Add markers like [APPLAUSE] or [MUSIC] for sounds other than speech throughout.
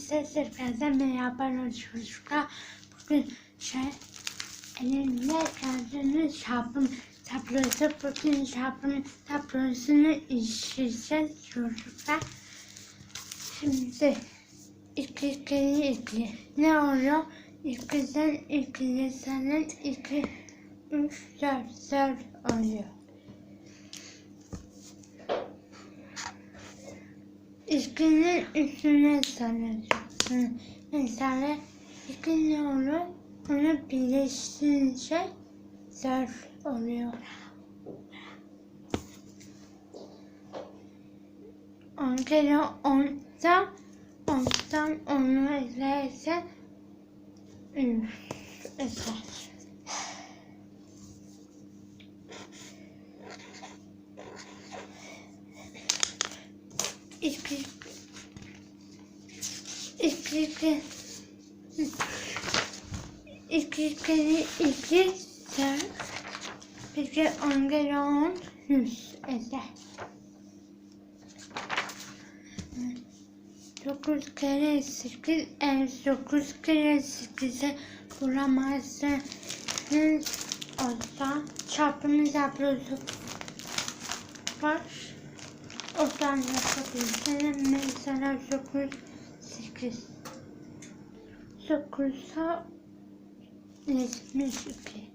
Hepinize tekrardan merhaba çocuklar. Bugün şey elimde gördüğünüz çarpım tablosu. Bugün çarpım tablosunu işleyeceğiz çocuklar. Şimdi iki kere iki. Ne oluyor? İkiden iki senin iki, üç, dört, dört oluyor. İskinin üstüne saracaksın. Mesela iki ne olur? Onu birleştirince zarf oluyor. On kere ondan ondan onu eklersen üç eser. İki iki iki kere iki dört peki on kere on yüz eder. Dokuz kere sekiz eğer dokuz kere sekize vuramazsınız olsa çarpımı yapıyoruz. Var. Oradan yapabilirsiniz. Mesela 9, 8. 9'a 72.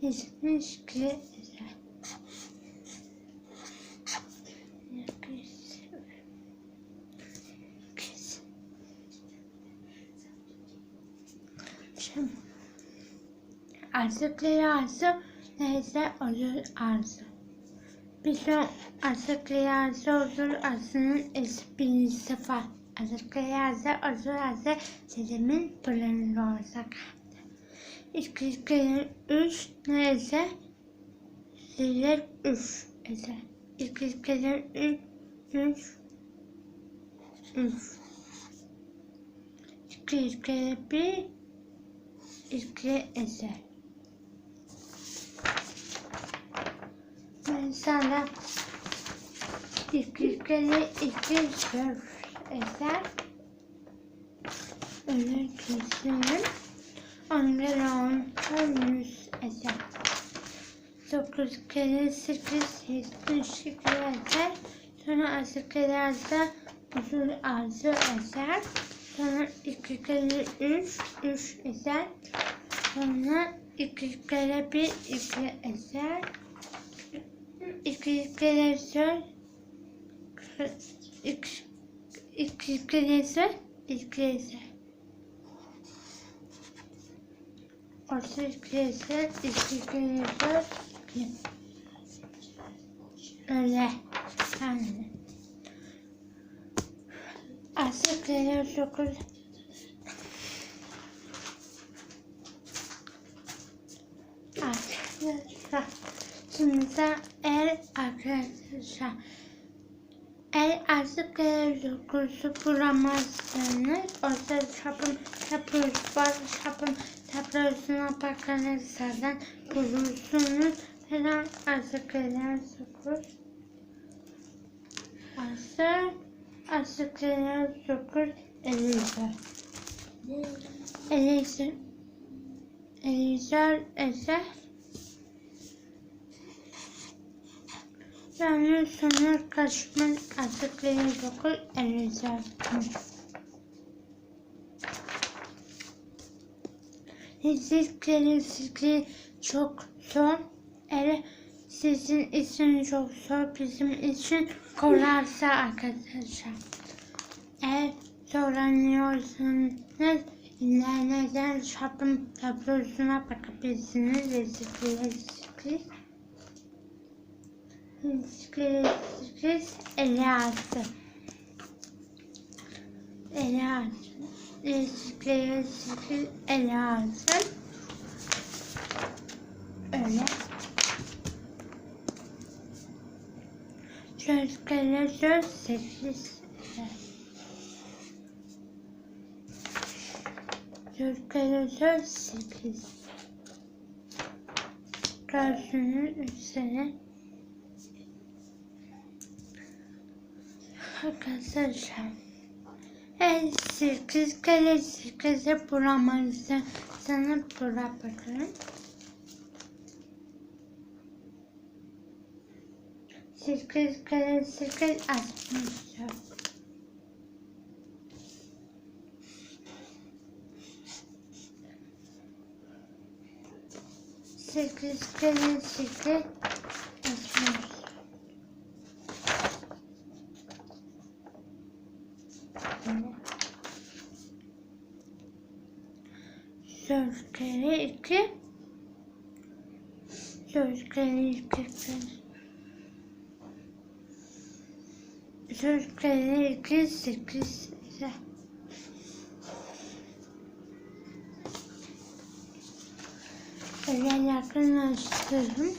72 eder. Şimdi artıkları arzu neyse olur arzu. Son açıklayıcı olur aslının esprisi var. Açıklayıcı olur sesimin planı olacak. İki kere üç neyse siler üç eder. İki kere üç, üç, üç. İki kere bir, iki eder. Kere iki dört eder. Öyle keselim. On kere on yüz eder. Dokuz kere sekiz yetmiş iki eder. Sonra kere azı uzun azı eder. Sonra iki kere üç, üç eder. Sonra iki kere bir, iki eder. Kere dört, iki kere dört, iki. Öyle. Altı kere dokuz. Arkadaşlar. Şimdi el arkadaşlar. El artık dokusu bulamazsınız. Orada çapın yapıyoruz. Bazı çapın tablosuna bakanız zaten bulursunuz. Falan artık dokuz. Artık artık dokuz elizar. Elizar. Elizar eser. Yani sonra kaçman açıklayacak elizardım. Sizleri sizleri çok zor. Eğer sizin için çok zor, bizim için kolaysa arkadaşlar. Eğer zorlanıyorsanız ileriden çapım tablosuna bakabilirsiniz. Sizleri sizleri Altı. Sıkız sıkız ele altı. Öyle. Söz kere söz sekiz. Kere söz sekiz. Görsünüz üstüne. Arkadaşlar Evet, sekiz kere sekizi bulamazsın. Sana bula bakalım. Sekiz kere sekiz altmış dört. Sekiz kere sekiz altmış Dört kere iki. Dört kere iki. İki sekiz. Böyle yakınlaştırdım.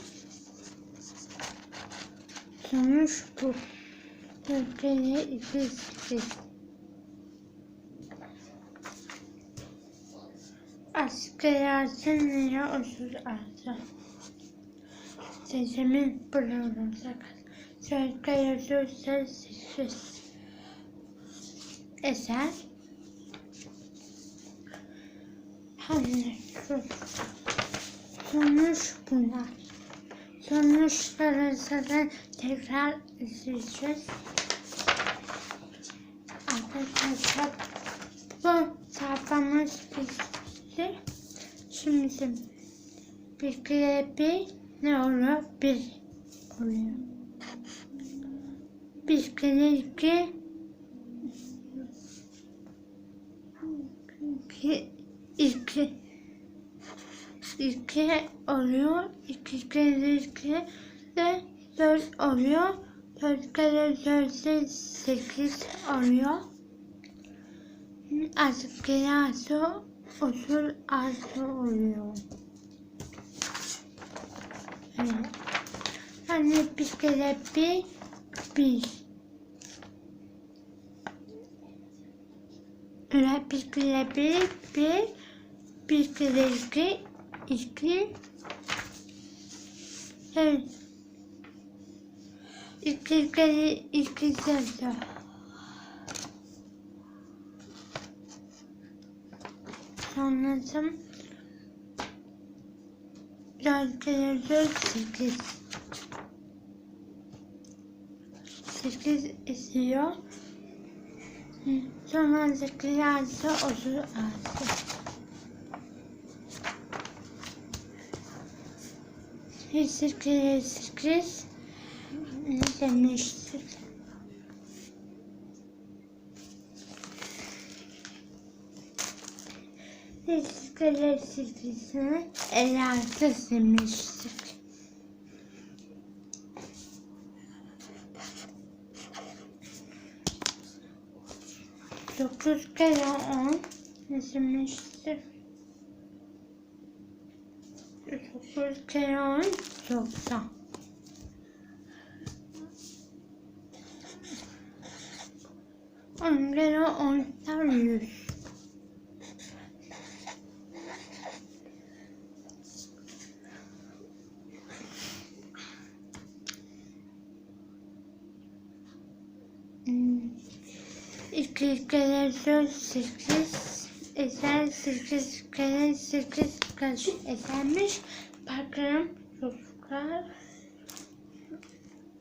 Sonuç bu. Kere iki sekiz. Askeriyatın lira usul altı. Seçimin bulunacak. Şarkı yazıyorsa sekiz. Eser. Hamle. Sonuç bunlar. Sonuçları zaten tekrar izleyeceğiz. Arkadaşlar bu sayfamız bitti. Şimdi bir kere bir ne oluyor? Bir oluyor. Kere iki iki oluyor. İki kere iki de dört oluyor. Dört kere dört de sekiz oluyor. Artık kere artı usul artı oluyor. Evet. Hani bir kere bir bir. Evet, bir kere bir bir. Bir kere iki iki. Evet. İki kere iki dört. Anladım. Dört kere dört sekiz. İstiyor. Hı, Sonra sekiz artı otuz artı. Bir sekiz. Ne demiştik? Biz kale sekizini el altı demiştik. Dokuz kere on demiştik? Dokuz kere on doksan. On kere on yüz. Kere dört sekiz eser sekiz kere sekiz kaç esermiş. Bakalım çocuklar.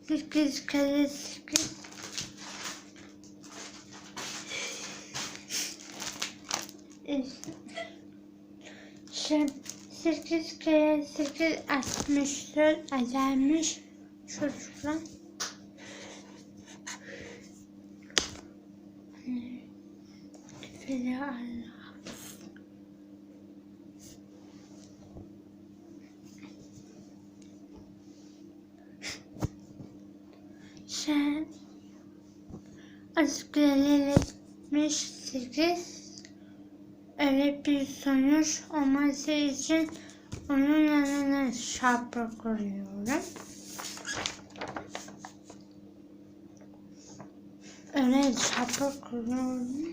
Sekiz Es- Şey, sekiz kere sekiz altmış dört esermiş çocuklar. Sen askerleşmiş sekiz öyle bir sonuç olması için onun yanına şapka koyuyorum. Öyle şapka koyuyorum.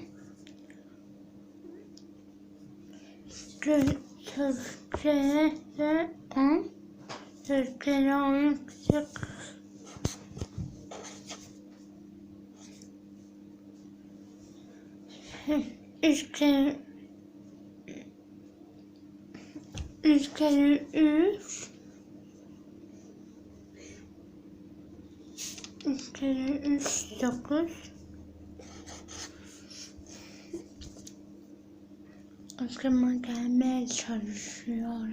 Türkiye'de de on, Türkiye'de on küçük Üç kere üç kere üç üç kere üç dokuz aklıma gelmeye çalışıyor.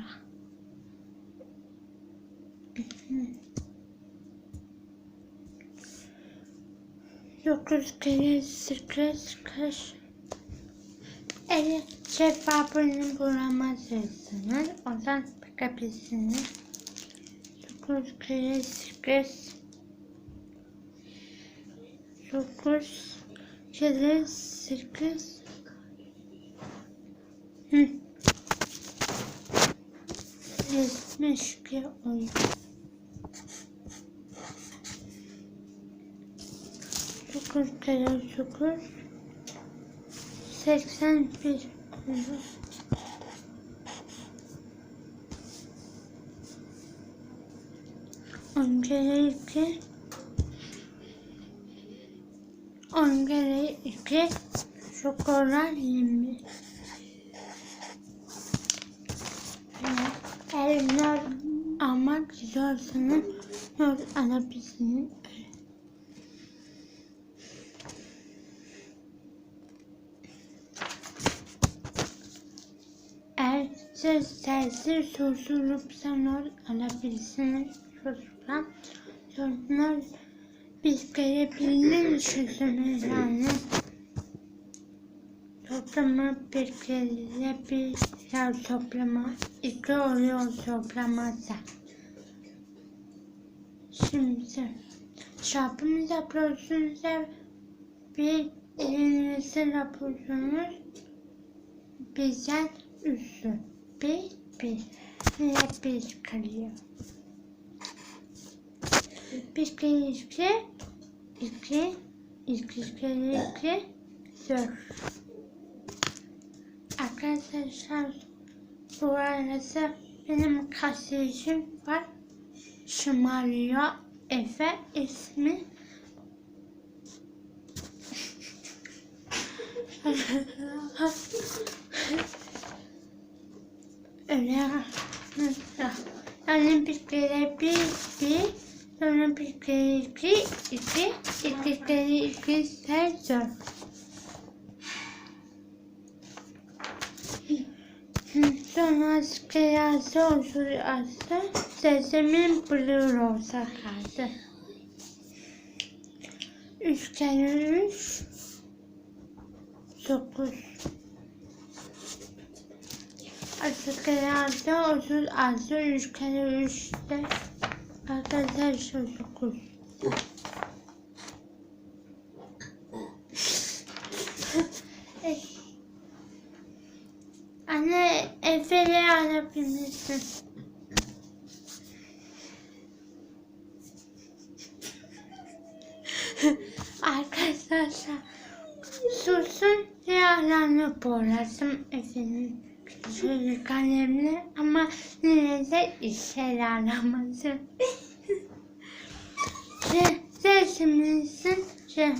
Dokuz kere sekiz kaç? Evet, cevabını bulamazsınız. Oradan bakabilirsiniz. Dokuz kere sekiz. Dokuz kere sekiz. İki oluyor. Dokuz kere dokuz. Seksen bir. On kere iki. On kere iki. Şokolar yirmi. Not almak istiyorsanız not alabilirsiniz. Eğer siz tersi sorulursa not alabilirsiniz. Çocuklar. Çocuklar biz gelebilir çözümü yani. Toplama bir kere bir yer toplama. iki oluyor toplamazsa. Şimdi çarpımı yapıyorsunuz bir elinizi yapıyorsunuz. Bizden üstü. Bir, bir. Yine bir kalıyor. Bir kere iki, iki, iki kere iki, dört. Arkadaşlar bu arada benim kardeşim var. Şımarıyor. Efe ismi. Öyle. Yani bir kere bir, bir, sonra bir kere iki, iki. Sonra kıyası usul alsa sesimin blur olsa kaldı. Üç kere üç dokuz. Asıl kıyası usul alsa üç kere üç de arkadaşlar dokuz. [LAUGHS] Eh. Anne Efe'yle alabilirsin. [LAUGHS] Arkadaşlar susun yararını boğulasım Efe'nin şöyle kalemle ama yine de işe yaramasın. Şey, sesimizin şey,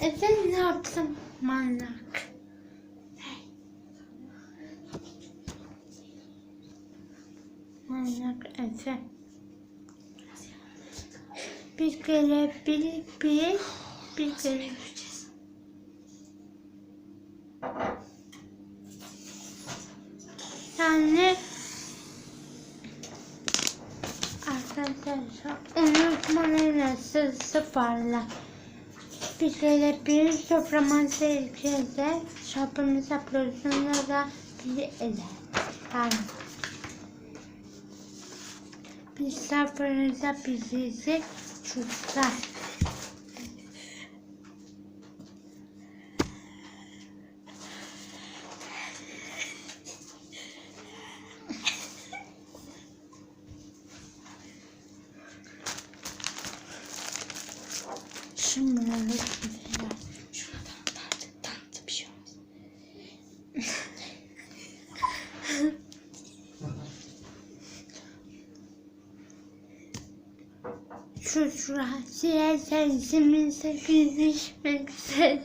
Efe ne yaptım manyak? Manyak Efe. Bir kere bir bir bir kere yani arkadaşlar unutmanın nasıl sıfırla bir kere bir soframan tehlikede çarpımız yapıyorsunuz da bir eder. Yani bir sıfırınıza bizi çocuklar. Şimdi ne güzel. Şuna da tartı, tartı bir şey olmaz. Şu şura silersen simin sakız düşmek üzere.